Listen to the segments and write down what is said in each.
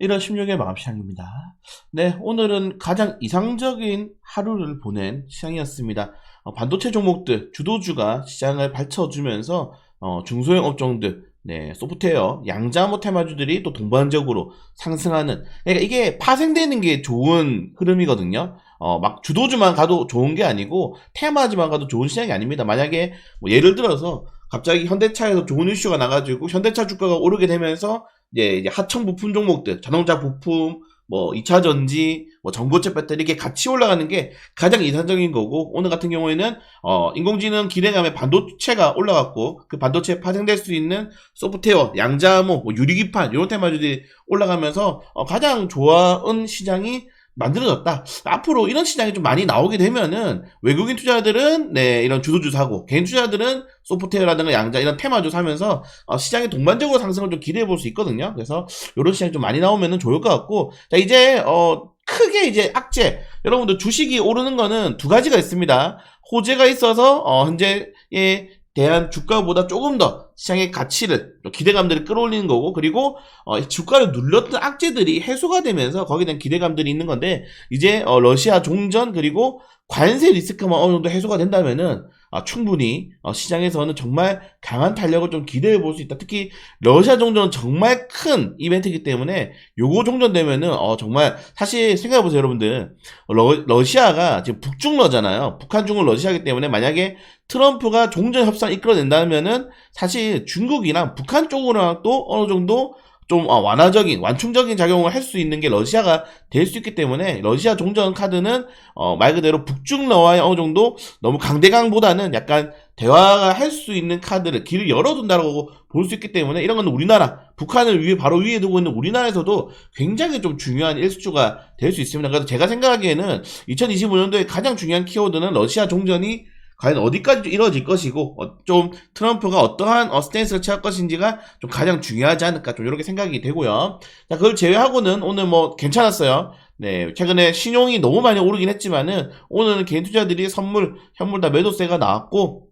1월 16일 마감 시장입니다. 네, 오늘은 가장 이상적인 하루를 보낸 시장이었습니다. 어, 반도체 종목들 주도주가 시장을 받쳐주면서 어, 중소형 업종들, 네, 소프트웨어, 양자모 테마주들이 또 동반적으로 상승하는. 그러니까 이게 파생되는 게 좋은 흐름이거든요. 어, 막 주도주만 가도 좋은 게 아니고 테마주만 가도 좋은 시장이 아닙니다. 만약에 뭐 예를 들어서 갑자기 현대차에서 좋은 이슈가 나가지고 현대차 주가가 오르게 되면서 이제, 이제 하청 부품 종목들, 자동차 부품, 뭐 2차 전지, 뭐 전고체 배터리 이게 같이 올라가는 게 가장 이상적인 거고 오늘 같은 경우에는 어 인공지능 기대감에 반도체가 올라갔고 그 반도체에 파생될 수 있는 소프트웨어, 양자모, 뭐 유리기판 이런 테마주들이 올라가면서 어, 가장 좋아은 시장이 만들어졌다. 앞으로 이런 시장이 좀 많이 나오게 되면은 외국인 투자들은 네 이런 주도주 사고 개인 투자들은 소프트웨어라든가 양자 이런 테마주 사면서 어, 시장의 동반적으로 상승을 좀 기대해 볼 수 있거든요. 그래서 이런 시장이 좀 많이 나오면은 좋을 것 같고 자 이제 어 크게 이제 악재 여러분들 주식이 오르는 거는 두 가지가 있습니다. 호재가 있어서 어 현재의 대한 주가보다 조금 더 시장의 가치를 기대감들을 끌어올리는 거고 그리고 어, 주가를 눌렀던 악재들이 해소가 되면서 거기에 대한 기대감들이 있는 건데 이제 어, 러시아 종전 그리고 관세 리스크만 어느 정도 해소가 된다면은 아, 충분히 어, 시장에서는 정말 강한 탄력을 좀 기대해 볼 수 있다. 특히 러시아 종전은 정말 큰 이벤트이기 때문에 요거 종전되면은 어, 정말 사실 생각해 보세요, 여러분들. 러, 러시아가 지금 북중러잖아요. 북한 중을 러시아이기 때문에 만약에 트럼프가 종전 협상 이끌어낸다면은 사실 중국이랑 북한 쪽으로랑 또 어느 정도 좀 어, 완화적인 완충적인 작용을 할 수 있는 게 러시아가 될 수 있기 때문에 러시아 종전 카드는 어, 말 그대로 북중 러와의 어느 정도 너무 강대강보다는 약간 대화가 할 수 있는 카드를 길을 열어둔다고 볼 수 있기 때문에 이런 건 우리나라 북한을 위에 바로 위에 두고 있는 우리나라에서도 굉장히 좀 중요한 일수주가 될 수 있습니다. 그래서 제가 생각하기에는 2025년도에 가장 중요한 키워드는 러시아 종전이 과연 어디까지 이루어질 것이고 어, 좀 트럼프가 어떠한 어, 스탠스를 취할 것인지가 좀 가장 중요하지 않을까 좀 이렇게 생각이 되고요. 자 그걸 제외하고는 오늘 뭐 괜찮았어요. 네 최근에 신용이 너무 많이 오르긴 했지만은 오늘은 개인 투자들이 선물 현물 다 매도세가 나왔고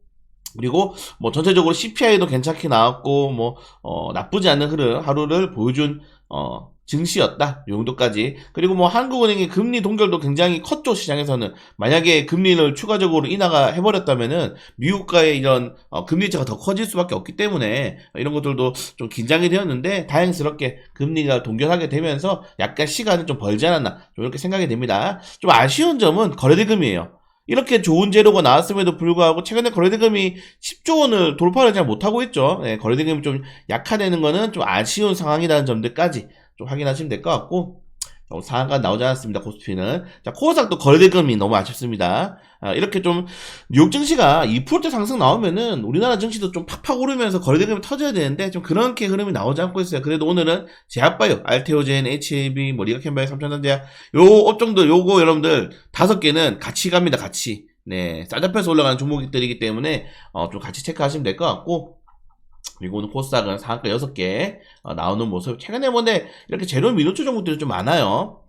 그리고 뭐 전체적으로 CPI도 괜찮게 나왔고 뭐 어, 나쁘지 않은 흐름 하루를 보여준 어, 증시였다. 이 정도까지. 그리고 뭐 한국은행의 금리 동결도 굉장히 컸죠, 시장에서는. 만약에 금리를 추가적으로 인하가 해버렸다면은 미국과의 이런 어, 금리 차가 더 커질 수밖에 없기 때문에 이런 것들도 좀 긴장이 되었는데 다행스럽게 금리가 동결하게 되면서 약간 시간을 좀 벌지 않았나. 좀 이렇게 생각이 됩니다. 좀 아쉬운 점은 거래대금이에요. 이렇게 좋은 재료가 나왔음에도 불구하고 최근에 거래대금이 10조 원을 돌파를 잘 못하고 있죠. 네, 거래대금이 좀 약화되는 거는 좀 아쉬운 상황이라는 점들까지 좀 확인하시면 될 것 같고 어, 상한가 나오지 않았습니다. 코스피는 자 코스닥도 거래대금이 너무 아쉽습니다. 아, 이렇게 좀 뉴욕 증시가 2%대 상승 나오면은 우리나라 증시도 좀 팍팍 오르면서 거래대금이 터져야 되는데 좀 그렇게 흐름이 나오지 않고 있어요. 그래도 오늘은 제약바이오, 알테오젠, HAB, 뭐 리가캔바이오, 삼천전제약 요 업종들 요거 여러분들 다섯 개는 같이 갑니다. 같이 네 싸잡혀서 올라가는 종목들이기 때문에 어, 좀 같이 체크하시면 될 것 같고 그리고 오늘 코스닥은 상한가 6개 어, 나오는 모습. 최근에 뭔데 이렇게 제로 미노초 종목들이 좀 많아요.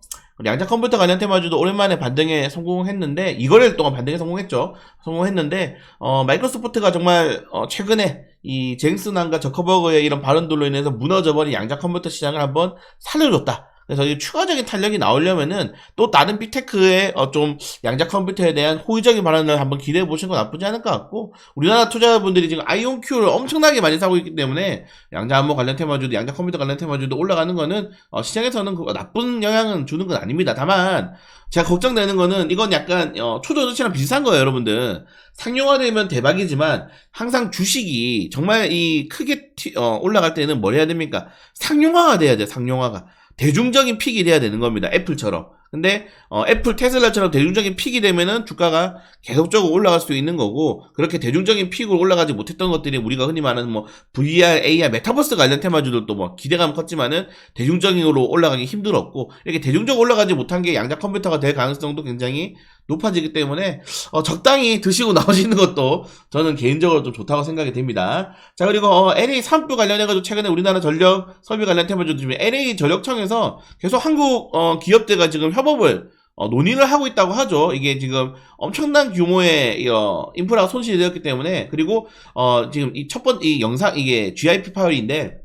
양자 컴퓨터 관련 테마주도 오랜만에 반등에 성공했는데 2거래일 동안 반등에 성공했죠. 성공했는데 어, 마이크로소프트가 정말 어, 최근에 이 쟁스난과 저커버그의 이런 발언들로 인해서 무너져버린 양자 컴퓨터 시장을 한번 살려줬다. 그래서 이 추가적인 탄력이 나오려면은 또 다른 빅테크의 어 좀 양자 컴퓨터에 대한 호의적인 발언을 한번 기대해 보시는 건 나쁘지 않을 것 같고 우리나라 투자자분들이 지금 아이온큐를 엄청나게 많이 사고 있기 때문에 양자 암호 관련 테마주도 양자 컴퓨터 관련 테마주도 올라가는 거는 어 시장에서는 그 나쁜 영향은 주는 건 아닙니다. 다만 제가 걱정되는 거는 이건 약간 어 초저주치랑 비슷한 거예요, 여러분들. 상용화되면 대박이지만 항상 주식이 정말 이 크게 튀, 어, 올라갈 때는 뭘 해야 됩니까? 상용화가 돼야 돼요, 상용화가. 대중적인 픽이 돼야 되는 겁니다. 애플처럼. 근데 어, 애플 테슬라처럼 대중적인 픽이 되면은 주가가 계속적으로 올라갈 수 있는 거고 그렇게 대중적인 픽으로 올라가지 못했던 것들이 우리가 흔히 말하는 뭐 VR, AR, 메타버스 관련 테마주들도 뭐 기대감 컸지만은 대중적으로 올라가기 힘들었고 이렇게 대중적으로 올라가지 못한 게 양자 컴퓨터가 될 가능성도 굉장히 높아지기 때문에 어, 적당히 드시고 나오시는 것도 저는 개인적으로 좀 좋다고 생각이 됩니다. 자 그리고 어, LA 산불 관련해가지고 최근에 우리나라 전력 설비 관련 테마주 중에 LA 전력청에서 계속 한국 어, 기업들과 지금 협업을 어, 논의를 하고 있다고 하죠. 이게 지금 엄청난 규모의 어, 인프라가 손실이 되었기 때문에 그리고 어, 지금 이 첫 번째 이 영상 이게 GIP 파일인데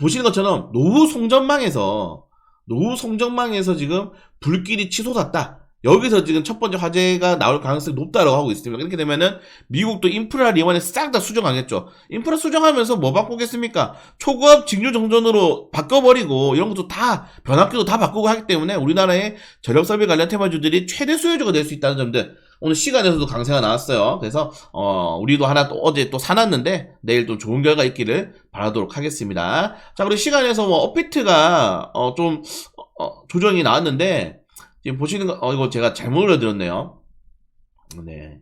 보시는 것처럼 노후 송전망에서 노후 성적망에서 지금 불길이 치솟았다. 여기서 지금 첫 번째 화제가 나올 가능성이 높다라고 하고 있습니다. 그렇게 되면은 미국도 인프라를 이번에 싹 다 수정하겠죠. 인프라 수정하면서 뭐 바꾸겠습니까? 초고압 직류 정전으로 바꿔버리고 이런 것도 다 변압기도 다 바꾸고 하기 때문에 우리나라의 전력 설비 관련 테마주들이 최대 수요주가 될 수 있다는 점들 오늘 시간에서도 강세가 나왔어요. 그래서 어 우리도 하나 또 어제 또 사놨는데 내일 또 좋은 결과 있기를 바라도록 하겠습니다. 자 그리고 시간에서 뭐 업비트가 어 좀 어, 조정이 나왔는데 지금 보시는 거, 어, 이거 제가 잘못 올려드렸네요. 네.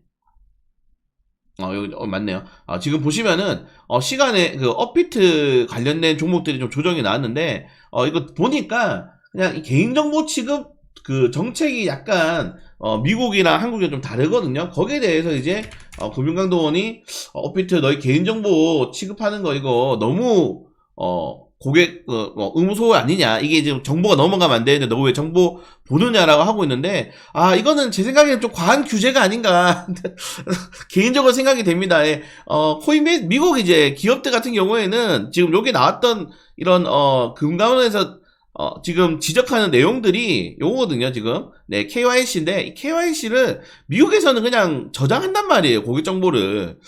어, 여기, 어, 맞네요. 아, 지금 보시면은, 어, 시간에 그 업비트 관련된 종목들이 좀 조정이 나왔는데, 어, 이거 보니까, 그냥 이 개인정보 취급 그 정책이 약간, 어, 미국이랑 한국이 좀 다르거든요. 거기에 대해서 이제, 어, 금융강도원이, 어, 업비트 너희 개인정보 취급하는 거 이거 너무, 어, 고객, 어, 뭐 의무소 아니냐. 이게 지금 정보가 넘어가면 안 되는데 너 왜 정보 보느냐라고 하고 있는데, 아, 이거는 제 생각에는 좀 과한 규제가 아닌가. 개인적으로 생각이 됩니다. 예. 어, 코인베이스, 미국 이제 기업들 같은 경우에는 지금 여기 나왔던 이런, 어, 금감원에서 어, 지금 지적하는 내용들이 요거거든요, 지금. 네, KYC인데, 이 KYC를 미국에서는 그냥 저장한단 말이에요, 고객 정보를.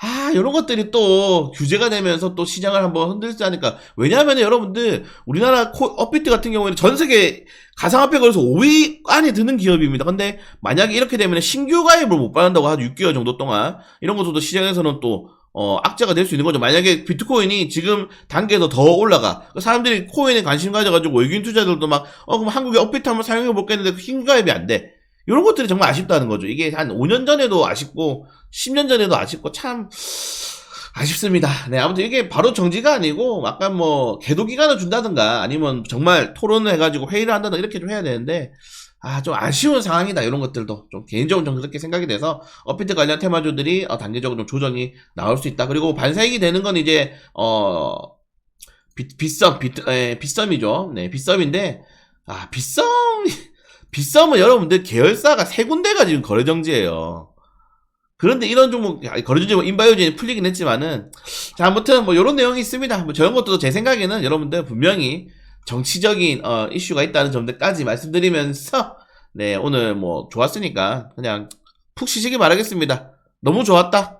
아, 이런 것들이 또 규제가 되면서 또 시장을 한번 흔들지 않을까. 왜냐하면 여러분들, 우리나라 코, 업비트 같은 경우에는 전 세계 가상화폐 거래소 5위 안에 드는 기업입니다. 근데 만약에 이렇게 되면 신규 가입을 못 받는다고 한 6개월 정도 동안, 이런 것도 시장에서는 또 어, 악재가 될 수 있는 거죠. 만약에 비트코인이 지금 단계에서 더 올라가. 사람들이 코인에 관심 가져가지고 외국인 투자들도 막, 어, 그럼 한국에 업비트 한번 사용해 볼겠는데 신규 가입이 안 돼. 이런 것들이 정말 아쉽다는 거죠. 이게 한 5년 전에도 아쉽고, 10년 전에도 아쉽고, 참, 아쉽습니다. 네, 아무튼 이게 바로 정지가 아니고, 약간 뭐, 계도 기간을 준다든가, 아니면 정말 토론을 해가지고 회의를 한다든가, 이렇게 좀 해야 되는데, 아, 좀 아쉬운 상황이다. 이런 것들도 좀 개인적으로 좀 그렇게 생각이 돼서 업비트 관련 테마주들이 어, 단계적으로 좀 조정이 나올 수 있다. 그리고 반사익이 되는 건 이제 어 빗, 빗썸, 빗썸이죠. 네, 빗썸인데 아, 빗썸 빗썸은 여러분들 계열사가 세 군데가 지금 거래 정지예요. 그런데 이런 종목 아, 거래 정지 뭐 인바이오진이 풀리긴 했지만은 자 아무튼 뭐 이런 내용이 있습니다. 뭐 저런 것도 제 생각에는 여러분들 분명히 정치적인 어, 이슈가 있다는 점들까지 말씀드리면서 네 오늘 뭐 좋았으니까 그냥 푹 쉬시기 바라겠습니다. 너무 좋았다.